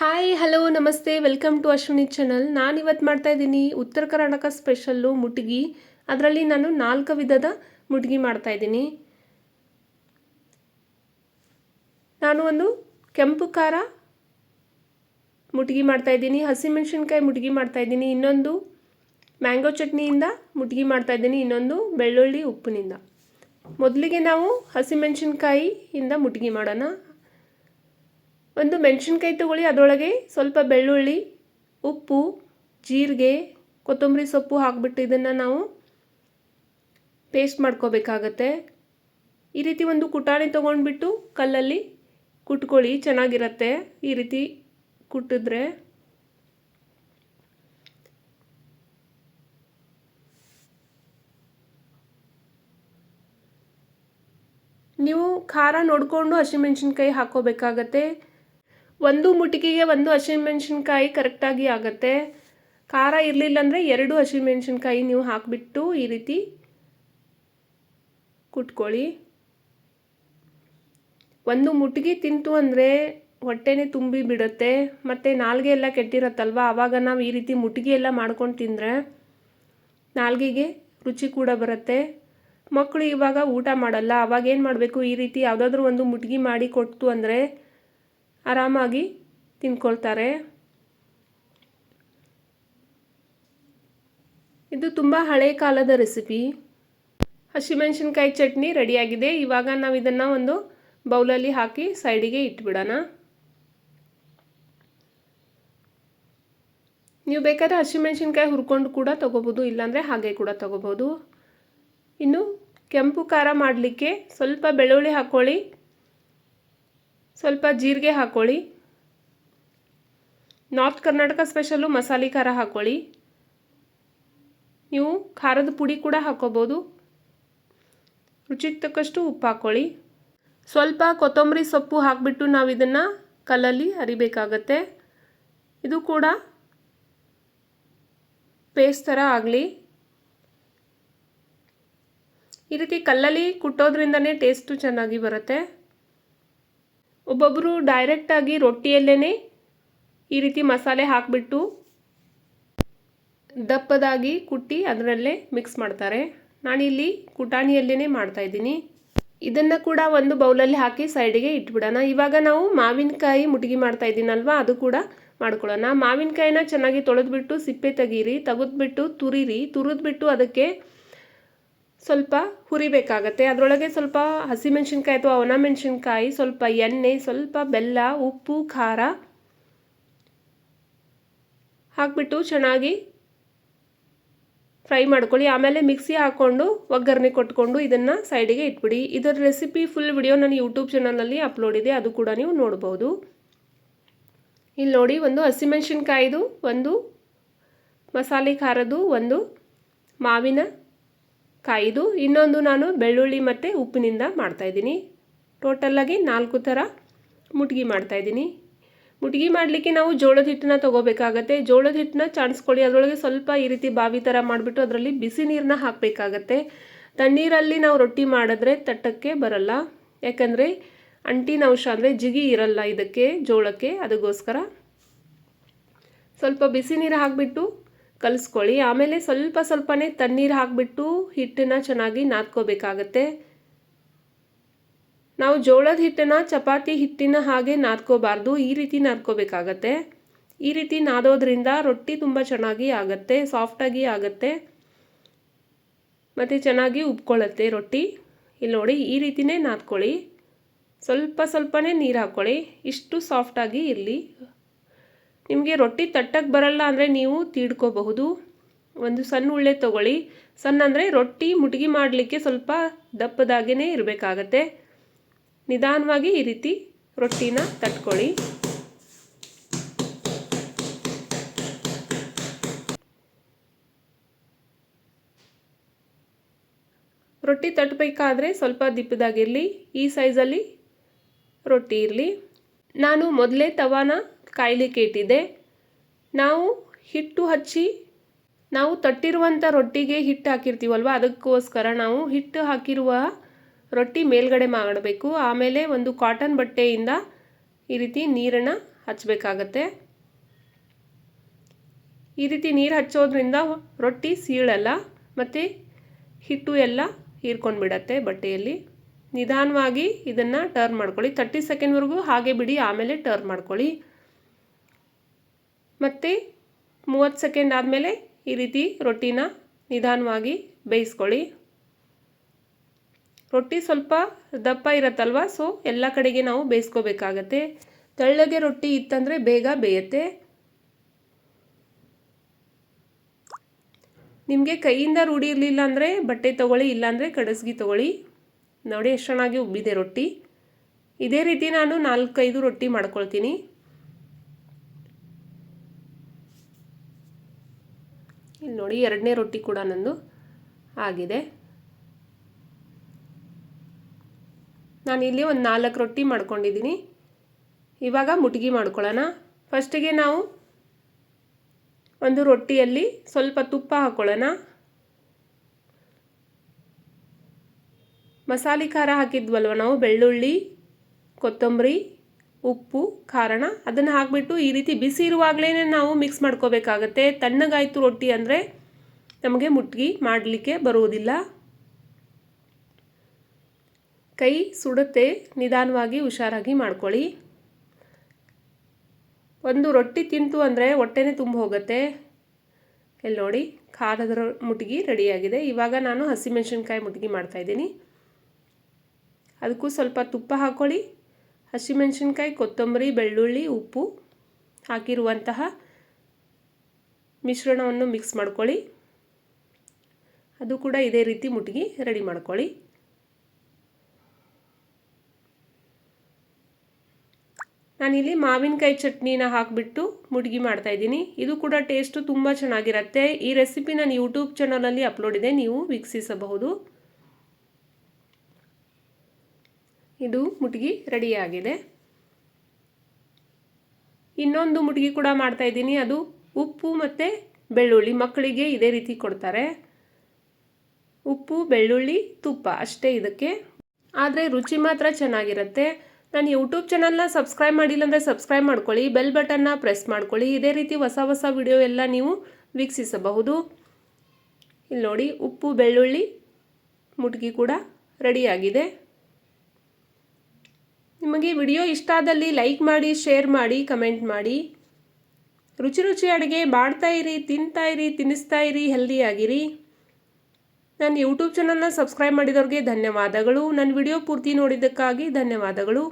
Hi hello namaste. Welcome to Ashwini channel ನಾನು ಇವತ್ತು ಮಾಡ್ತಾ ಇದ್ದೀನಿ ಉತ್ತರ ಕರ್ನಾಟಕ ಸ್ಪೆಷಲ್ಲು ಮುಟ್ಗಿ. ಅದರಲ್ಲಿ ನಾನು ನಾಲ್ಕು ವಿಧದ ಮುಟ್ಗಿ ಮಾಡ್ತಾ ಇದ್ದೀನಿ. ನಾನು ಒಂದು ಕೆಂಪು ಖಾರ ಮುಟ್ಗಿ ಮಾಡ್ತಾ ಇದ್ದೀನಿ. ಹಸಿಮೆಣಸಿನ್ಕಾಯಿ ಮುಟ್ಗಿ ಮಾಡ್ತಾ ಇದ್ದೀನಿ. ಇನ್ನೊಂದು ಮ್ಯಾಂಗೋ ಚಟ್ನಿಯಿಂದ ಮುಟ್ಗಿ ಮಾಡ್ತಾ ಇದ್ದೀನಿ. ಇನ್ನೊಂದು ಬೆಳ್ಳುಳ್ಳಿ ಉಪ್ಪಿನಿಂದ. ಮೊದಲಿಗೆ ನಾವು ಹಸಿಮೆಣಸಿನ್ಕಾಯಿಯಿಂದ ಮುಟ್ಗಿ ಮಾಡೋಣ. ಒಂದು ಮೆಣಸಿನ್ಕಾಯಿ ತಗೊಳ್ಳಿ, ಅದರೊಳಗೆ ಸ್ವಲ್ಪ ಬೆಳ್ಳುಳ್ಳಿ, ಉಪ್ಪು, ಜೀರಿಗೆ, ಕೊತ್ತಂಬರಿ ಸೊಪ್ಪು ಹಾಕಿಬಿಟ್ಟು ಇದನ್ನು ನಾವು ಪೇಸ್ಟ್ ಮಾಡ್ಕೋಬೇಕಾಗತ್ತೆ. ಈ ರೀತಿ ಒಂದು ಕುಟಾಣಿ ತೊಗೊಂಡ್ಬಿಟ್ಟು ಕಲ್ಲಲ್ಲಿ ಕುಟ್ಕೊಳ್ಳಿ, ಚೆನ್ನಾಗಿರತ್ತೆ. ಈ ರೀತಿ ಕುಟ್ಟಿದ್ರೆ ನೀವು ಖಾರ ನೋಡಿಕೊಂಡು ಹಸಿಮೆಣ್ಸಿನ್ಕಾಯಿ ಹಾಕೋಬೇಕಾಗತ್ತೆ ಒಂದು ಮುಟಿಕೆಗೆ ಒಂದು ಹಸಿಮೆಣ್ಸಿನ್ಕಾಯಿ ಕರೆಕ್ಟಾಗಿ ಆಗುತ್ತೆ. ಖಾರ ಇರಲಿಲ್ಲ ಅಂದರೆ ಎರಡು ಹಸಿಮೆಣ್ಸಿನ್ಕಾಯಿ ನೀವು ಹಾಕಿಬಿಟ್ಟು ಈ ರೀತಿ ಕುಟ್ಕೊಳ್ಳಿ. ಒಂದು ಮುಟ್ಗಿ ತಿಂತು ಅಂದರೆ ಹೊಟ್ಟೆನೇ ತುಂಬಿ ಬಿಡುತ್ತೆ. ಮತ್ತು ನಾಲ್ಗೆ ಎಲ್ಲ ಕೆಟ್ಟಿರತ್ತಲ್ವ? ಆವಾಗ ನಾವು ಈ ರೀತಿ ಮುಟ್ಗಿ ಎಲ್ಲ ಮಾಡ್ಕೊಂಡು ತಿಂದರೆ ನಾಲ್ಗೆಗೆ ರುಚಿ ಕೂಡ ಬರುತ್ತೆ. ಮಕ್ಕಳು ಇವಾಗ ಊಟ ಮಾಡಲ್ಲ. ಅವಾಗ ಏನು ಮಾಡಬೇಕು? ಈ ರೀತಿ ಯಾವುದಾದ್ರೂ ಒಂದು ಮುಟ್ಗಿ ಮಾಡಿ ಕೊಟ್ಟು ಅಂದರೆ ಆರಾಮಾಗಿ ತಿನ್ಕೊಳ್ತಾರೆ ಇದು ತುಂಬ ಹಳೆ ಕಾಲದ ರೆಸಿಪಿ. ಹಸಿಮೆಣಸಿನ್ಕಾಯಿ ಚಟ್ನಿ ರೆಡಿಯಾಗಿದೆ. ಇವಾಗ ನಾವು ಇದನ್ನು ಒಂದು ಬೌಲಲ್ಲಿ ಹಾಕಿ ಸೈಡಿಗೆ ಇಟ್ಬಿಡೋಣ. ನೀವು ಬೇಕಾದ್ರೆ ಹಸಿಮೆಣಸಿನ್ಕಾಯಿ ಹುರ್ಕೊಂಡು ಕೂಡ ತೊಗೋಬೋದು, ಇಲ್ಲಾಂದರೆ ಹಾಗೆ ಕೂಡ ತೊಗೋಬೋದು. ಇನ್ನು ಕೆಂಪು ಖಾರ ಮಾಡಲಿಕ್ಕೆ ಸ್ವಲ್ಪ ಬೆಳ್ಳುಳ್ಳಿ ಹಾಕ್ಕೊಳ್ಳಿ ಸ್ವಲ್ಪ ಜೀರಿಗೆ ಹಾಕ್ಕೊಳ್ಳಿ ನಾರ್ತ್ ಕರ್ನಾಟಕ ಸ್ಪೆಷಲ್ಲು ಮಸಾಲೆ ಖಾರ ಹಾಕ್ಕೊಳ್ಳಿ ನೀವು ಖಾರದ ಪುಡಿ ಕೂಡ ಹಾಕ್ಕೋಬೋದು ರುಚಿಗೆ ತಕ್ಕಷ್ಟು ಉಪ್ಪು ಹಾಕ್ಕೊಳ್ಳಿ ಸ್ವಲ್ಪ ಕೊತ್ತಂಬರಿ ಸೊಪ್ಪು ಹಾಕಿಬಿಟ್ಟು ನಾವು ಇದನ್ನು ಕಲ್ಲಲ್ಲಿ ಅರಿಬೇಕಾಗತ್ತೆ ಇದು ಕೂಡ ಪೇಸ್ಟ್ ಥರ ಆಗಲಿ. ಈ ರೀತಿ ಕಲ್ಲಲ್ಲಿ ಕುಟ್ಟೋದ್ರಿಂದನೇ ಟೇಸ್ಟು ಚೆನ್ನಾಗಿ ಬರುತ್ತೆ. ಒಬ್ಬೊಬ್ಬರು ಡೈರೆಕ್ಟಾಗಿ ರೊಟ್ಟಿಯಲ್ಲೇ ಈ ರೀತಿ ಮಸಾಲೆ ಹಾಕಿಬಿಟ್ಟು ದಪ್ಪದಾಗಿ ಕುಟ್ಟಿ ಅದರಲ್ಲೇ ಮಿಕ್ಸ್ ಮಾಡ್ತಾರೆ. ನಾನಿಲ್ಲಿ ಕುಟಾಣಿಯಲ್ಲೇ ಮಾಡ್ತಾಯಿದ್ದೀನಿ ಇದನ್ನು ಕೂಡ ಒಂದು ಬೌಲಲ್ಲಿ ಹಾಕಿ ಸೈಡಿಗೆ ಇಟ್ಬಿಡೋಣ. ಇವಾಗ ನಾವು ಮಾವಿನಕಾಯಿ ಮುಟ್ಗಿ ಮಾಡ್ತಾ ಇದ್ದೀನಲ್ವ, ಅದು ಕೂಡ ಮಾಡ್ಕೊಳ್ಳೋಣ. ಮಾವಿನಕಾಯಿನ ಚೆನ್ನಾಗಿ ತೊಳೆದ್ಬಿಟ್ಟು ಸಿಪ್ಪೆ ತೆಗೀರಿ, ತೆಗೆದ್ಬಿಟ್ಟು ತುರಿರಿ. ತುರಿದ್ಬಿಟ್ಟು ಅದಕ್ಕೆ ಸ್ವಲ್ಪ ಹುರಿಬೇಕಾಗತ್ತೆ. ಅದರೊಳಗೆ ಸ್ವಲ್ಪ ಹಸಿಮೆಣ್ಸಿನ್ಕಾಯಿ ಅಥವಾ ಒಣಮೆಣ್ಸಿನ್ಕಾಯಿ, ಸ್ವಲ್ಪ ಎಣ್ಣೆ, ಸ್ವಲ್ಪ ಬೆಲ್ಲ, ಉಪ್ಪು, ಖಾರ ಹಾಕ್ಬಿಟ್ಟು ಚೆನ್ನಾಗಿ ಫ್ರೈ ಮಾಡ್ಕೊಳ್ಳಿ. ಆಮೇಲೆ ಮಿಕ್ಸಿ ಹಾಕ್ಕೊಂಡು ಒಗ್ಗರಣೆ ಕೊಟ್ಕೊಂಡು ಇದನ್ನು ಸೈಡಿಗೆ ಇಟ್ಬಿಡಿ. ಇದರ ರೆಸಿಪಿ ಫುಲ್ ವಿಡಿಯೋ ನನ್ನ ಯೂಟ್ಯೂಬ್ ಚಾನಲಲ್ಲಿ ಅಪ್ಲೋಡ್ ಇದೆ. ಅದು ಕೂಡ ನೀವು ನೋಡ್ಬೋದು. ಇಲ್ಲಿ ನೋಡಿ, ಒಂದು ಹಸಿಮೆಣ್ಸಿನ್ಕಾಯಿದು, ಒಂದು ಮಸಾಲೆ ಖಾರದ್ದು, ಒಂದು ಮಾವಿನ ಕಾಯಿದು ಇನ್ನೊಂದು ನಾನು ಬೆಳ್ಳುಳ್ಳಿ ಮತ್ತು ಉಪ್ಪಿನಿಂದ ಮಾಡ್ತಾಯಿದ್ದೀನಿ ಟೋಟಲ್ಲಾಗಿ ನಾಲ್ಕು ಥರ ಮುಟ್ಗಿ ಮಾಡ್ತಾಯಿದ್ದೀನಿ ಮುಟ್ಗಿ ಮಾಡಲಿಕ್ಕೆ ನಾವು ಜೋಳದ ಹಿಟ್ಟನ್ನ ತೊಗೋಬೇಕಾಗತ್ತೆ. ಜೋಳದ ಹಿಟ್ಟನ್ನ ಚಾಣಿಸ್ಕೊಳ್ಳಿ. ಅದರೊಳಗೆ ಸ್ವಲ್ಪ ಈ ರೀತಿ ಬಾವಿ ಥರ ಮಾಡಿಬಿಟ್ಟು ಅದರಲ್ಲಿ ಬಿಸಿ ನೀರನ್ನ ಹಾಕಬೇಕಾಗತ್ತೆ. ತಣ್ಣೀರಲ್ಲಿ ನಾವು ರೊಟ್ಟಿ ಮಾಡಿದ್ರೆ ತಟ್ಟಕ್ಕೆ ಬರಲ್ಲ. ಯಾಕಂದರೆ ಅಂಟಿನ ಅಂಶ ಅಂದರೆ ಜಿಗಿ ಇರಲ್ಲ ಇದಕ್ಕೆ, ಜೋಳಕ್ಕೆ. ಅದಕ್ಕೋಸ್ಕರ ಸ್ವಲ್ಪ ಬಿಸಿ ನೀರು ಹಾಕಿಬಿಟ್ಟು ಕಲಿಸ್ಕೊಳ್ಳಿ. ಆಮೇಲೆ ಸ್ವಲ್ಪ ಸ್ವಲ್ಪನೇ ತಣ್ಣೀರು ಹಾಕಿಬಿಟ್ಟು ಹಿಟ್ಟನ್ನು ಚೆನ್ನಾಗಿ ನಾದ್ಕೋಬೇಕಾಗತ್ತೆ. ನಾವು ಜೋಳದ ಹಿಟ್ಟನ್ನು, ಚಪಾತಿ ಹಿಟ್ಟಿನ ಹಾಗೆ ನಾದ್ಕೋಬಾರ್ದು. ಈ ರೀತಿ ನಾದ್ಕೋಬೇಕಾಗತ್ತೆ. ಈ ರೀತಿ ನಾದೋದ್ರಿಂದ ರೊಟ್ಟಿ ತುಂಬ ಚೆನ್ನಾಗಿ ಆಗುತ್ತೆ ಸಾಫ್ಟಾಗಿ ಆಗುತ್ತೆ. ಮತ್ತು ಚೆನ್ನಾಗಿ ಉಬ್ಕೊಳ್ಳುತ್ತೆ ರೊಟ್ಟಿ. ಇಲ್ಲಿ ನೋಡಿ, ಈ ರೀತಿಯೇ ನಾದ್ಕೊಳ್ಳಿ. ಸ್ವಲ್ಪ ಸ್ವಲ್ಪನೇ ನೀರು ಹಾಕ್ಕೊಳ್ಳಿ. ಇಷ್ಟು ಸಾಫ್ಟಾಗಿ ಇರಲಿ. ನಿಮಗೆ ರೊಟ್ಟಿ ತಟ್ಟಕ್ಕೆ ಬರಲ್ಲ ಅಂದರೆ ನೀವು ತೀಡ್ಕೋಬಹುದು. ಒಂದು ಸಣ್ಣ ಉಳ್ಳೆ ತೊಗೊಳ್ಳಿ. ಸಣ್ಣ ಅಂದರೆ ರೊಟ್ಟಿ ಮುಟ್ಗಿ ಮಾಡಲಿಕ್ಕೆ ಸ್ವಲ್ಪ ದಪ್ಪದಾಗೇ ಇರಬೇಕಾಗತ್ತೆ. ನಿಧಾನವಾಗಿ ಈ ರೀತಿ ರೊಟ್ಟಿನ ತಟ್ಕೊಳ್ಳಿ. ರೊಟ್ಟಿ ತಟ್ಟಬೇಕಾದ್ರೆ ಸ್ವಲ್ಪ ದಿಪ್ಪದಾಗಿರಲಿ. ಈ ಸೈಜಲ್ಲಿ ರೊಟ್ಟಿ ಇರಲಿ. ನಾನು ಮೊದಲೇ ತವಾನ ಕಾಯಲಿಕ್ಕೆ ಕೇಟಿದೆ. ನಾವು ಹಿಟ್ಟು ಹಚ್ಚಿ, ನಾವು ತಟ್ಟಿರುವಂಥ ರೊಟ್ಟಿಗೆ ಹಿಟ್ಟು ಹಾಕಿರ್ತೀವಲ್ವ? ಅದಕ್ಕೋಸ್ಕರ ನಾವು ಹಿಟ್ಟು ಹಾಕಿರುವ ರೊಟ್ಟಿ ಮೇಲ್ಗಡೆ ಮಾಡಬೇಕು. ಆಮೇಲೆ ಒಂದು ಕಾಟನ್ ಬಟ್ಟೆಯಿಂದ ಈ ರೀತಿ ನೀರನ್ನು ಹಚ್ಚಬೇಕಾಗತ್ತೆ. ಈ ರೀತಿ ನೀರು ಹಚ್ಚೋದ್ರಿಂದ ರೊಟ್ಟಿ ಸೀಳಲ್ಲ, ಮತ್ತು ಹಿಟ್ಟು ಎಲ್ಲ ಹೀರ್ಕೊಂಡು ಬಿಡತ್ತೆ ಬಟ್ಟೆಯಲ್ಲಿ. ನಿಧಾನವಾಗಿ ಇದನ್ನು ಟರ್ನ್ ಮಾಡ್ಕೊಳ್ಳಿ. ತರ್ಟಿ ಸೆಕೆಂಡ್ವರೆಗೂ ಹಾಗೆ ಬಿಡಿ, ಆಮೇಲೆ ಟರ್ನ್ ಮಾಡ್ಕೊಳ್ಳಿ. ಮತ್ತು ಮೂವತ್ತು ಸೆಕೆಂಡ್ ಆದಮೇಲೆ ಈ ರೀತಿ ರೊಟ್ಟಿನ ನಿಧಾನವಾಗಿ ಬೇಯಿಸ್ಕೊಳ್ಳಿ. ರೊಟ್ಟಿ ಸ್ವಲ್ಪ ದಪ್ಪ ಇರತ್ತಲ್ವ? ಸೊ ಎಲ್ಲ ಕಡೆಗೆ ನಾವು ಬೇಯಿಸ್ಕೋಬೇಕಾಗತ್ತೆ. ತೆಳ್ಳಗೆ ರೊಟ್ಟಿ ಇತ್ತಂದರೆ ಬೇಗ ಬೇಯುತ್ತೆ. ನಿಮಗೆ ಕೈಯಿಂದ ರೂಢಿ ಇರಲಿಲ್ಲ ಅಂದರೆ ಬಟ್ಟೆ ತೊಗೊಳ್ಳಿ, ಇಲ್ಲಾಂದರೆ ಕಡಸ್ಗಿ ತೊಗೊಳ್ಳಿ. ನೋಡಿ ಎಷ್ಟು ಚೆನ್ನಾಗಿ ಉಬ್ಬಿದೆ ರೊಟ್ಟಿ. ಇದೇ ರೀತಿ ನಾನು ನಾಲ್ಕೈದು ರೊಟ್ಟಿ ಮಾಡ್ಕೊಳ್ತೀನಿ. ಇಲ್ಲಿ ನೋಡಿ ಎರಡನೇ ರೊಟ್ಟಿ ಕೂಡ ನಂದು ಆಗಿದೆ. ನಾನು ಇಲ್ಲಿ ಒಂದು ನಾಲ್ಕು ರೊಟ್ಟಿ ಮಾಡ್ಕೊಂಡಿದ್ದೀನಿ. ಇವಾಗ ಮುಟ್ಗಿ ಮಾಡ್ಕೊಳ್ಳೋಣ. ಫಸ್ಟಿಗೆ ನಾವು ಒಂದು ರೊಟ್ಟಿಯಲ್ಲಿ ಸ್ವಲ್ಪ ತುಪ್ಪ ಹಾಕ್ಕೊಳ್ಳೋಣ ಮಸಾಲೆ ಖಾರ ಹಾಕಿದ್ವಲ್ವ ನಾವು? ಬೆಳ್ಳುಳ್ಳಿ, ಕೊತ್ತಂಬರಿ ಉಪ್ಪು, ಖಾರಣ ಅದನ್ನು ಹಾಕಿಬಿಟ್ಟು ಈ ರೀತಿ ಬಿಸಿ ಇರುವಾಗಲೇ ನಾವು ಮಿಕ್ಸ್ ಮಾಡ್ಕೋಬೇಕಾಗತ್ತೆ. ತಣ್ಣಗಾಯಿತು ರೊಟ್ಟಿ ಅಂದರೆ ನಮಗೆ ಮುಟ್ಗಿ ಮಾಡಲಿಕ್ಕೆ ಬರುವುದಿಲ್ಲ. ಕೈ ಸುಡುತ್ತೆ ನಿಧಾನವಾಗಿ ಹುಷಾರಾಗಿ ಮಾಡ್ಕೊಳ್ಳಿ. ಒಂದು ರೊಟ್ಟಿ ತಿಂತು ಅಂದರೆ ಹೊಟ್ಟೆನೇ ತುಂಬ ಹೋಗುತ್ತೆ. ಇಲ್ಲಿ ನೋಡಿ, ಖಾರದ ಮುಟ್ಗಿ ರೆಡಿಯಾಗಿದೆ. ಇವಾಗ ನಾನು ಹಸಿಮೆಣಸಿನ್ಕಾಯಿ ಮುಟ್ಗಿ ಮಾಡ್ತಾಯಿದ್ದೀನಿ ಅದಕ್ಕೂ ಸ್ವಲ್ಪ ತುಪ್ಪ ಹಾಕ್ಕೊಳ್ಳಿ. ಹಸಿಮೆಣ್ಸಿನ್ಕಾಯಿ, ಕೊತ್ತಂಬರಿ, ಬೆಳ್ಳುಳ್ಳಿ, ಉಪ್ಪು ಹಾಕಿರುವಂತಹ ಮಿಶ್ರಣವನ್ನು ಮಿಕ್ಸ್ ಮಾಡ್ಕೊಳ್ಳಿ. ಅದು ಕೂಡ ಇದೇ ರೀತಿ ಮುಟ್ಗಿ ರೆಡಿ ಮಾಡ್ಕೊಳ್ಳಿ. ನಾನಿಲ್ಲಿ ಮಾವಿನಕಾಯಿ ಚಟ್ನಿನ ಹಾಕಿಬಿಟ್ಟು ಮುಡುಗಿ ಮಾಡ್ತಾಯಿದ್ದೀನಿ ಇದು ಕೂಡ ಟೇಸ್ಟು ತುಂಬ ಚೆನ್ನಾಗಿರುತ್ತೆ. ಈ ರೆಸಿಪಿ ನಾನು ಯೂಟ್ಯೂಬ್ ಚಾನಲಲ್ಲಿ ಅಪ್ಲೋಡ್ ಇದೆ. ನೀವು ವೀಕ್ಷಿಸಬಹುದು. ಇದು ಮುಟ್ಗಿ ರೆಡಿಯಾಗಿದೆ ಇನ್ನೊಂದು ಮುಟ್ಗಿ ಕೂಡ ಮಾಡ್ತಾಯಿದ್ದೀನಿ ಅದು ಉಪ್ಪು ಮತ್ತು ಬೆಳ್ಳುಳ್ಳಿ ಮಕ್ಕಳಿಗೆ ಇದೇ ರೀತಿ ಕೊಡ್ತಾರೆ. ಉಪ್ಪು, ಬೆಳ್ಳುಳ್ಳಿ, ತುಪ್ಪ ಅಷ್ಟೇ ಇದಕ್ಕೆ. ಆದರೆ ರುಚಿ ಮಾತ್ರ ಚೆನ್ನಾಗಿರುತ್ತೆ. ನಾನು ಯೂಟ್ಯೂಬ್ ಚಾನಲ್ನ ಸಬ್ಸ್ಕ್ರೈಬ್ ಮಾಡಿಲ್ಲ ಅಂದರೆ ಸಬ್ಸ್ಕ್ರೈಬ್ ಮಾಡ್ಕೊಳ್ಳಿ ಬೆಲ್ ಬಟನ್ನ ಪ್ರೆಸ್ ಮಾಡ್ಕೊಳ್ಳಿ. ಇದೇ ರೀತಿ ಹೊಸ ಹೊಸ ವಿಡಿಯೋ ಎಲ್ಲ ನೀವು ವೀಕ್ಷಿಸಬಹುದು. ಇಲ್ಲಿ ನೋಡಿ ಉಪ್ಪು, ಬೆಳ್ಳುಳ್ಳಿ ಮುಟ್ಗಿ ಕೂಡ ರೆಡಿಯಾಗಿದೆ ನಿಮಗೆ ವಿಡಿಯೋ ಇಷ್ಟ ಆದಲ್ಲಿ ಲೈಕ್ ಮಾಡಿ, ಶೇರ್ ಮಾಡಿ, ಕಮೆಂಟ್ ಮಾಡಿ. ರುಚಿ ರುಚಿ ಅಡುಗೆ ಮಾಡ್ತಾ ಇರಿ, ತಿಂತಾ ಇರಿ ತಿನ್ನಿಸ್ತಾ ಇರಿ ಹೆಲ್ದಿಯಾಗಿರಿ ನನ್ನ ಯೂಟ್ಯೂಬ್ ಚಾನಲ್ನ ಸಬ್ಸ್ಕ್ರೈಬ್ ಮಾಡಿದವ್ರಿಗೆ ಧನ್ಯವಾದಗಳು. ನನ್ನ ವಿಡಿಯೋ ಪೂರ್ತಿ ನೋಡಿದ್ದಕ್ಕಾಗಿ ಧನ್ಯವಾದಗಳು.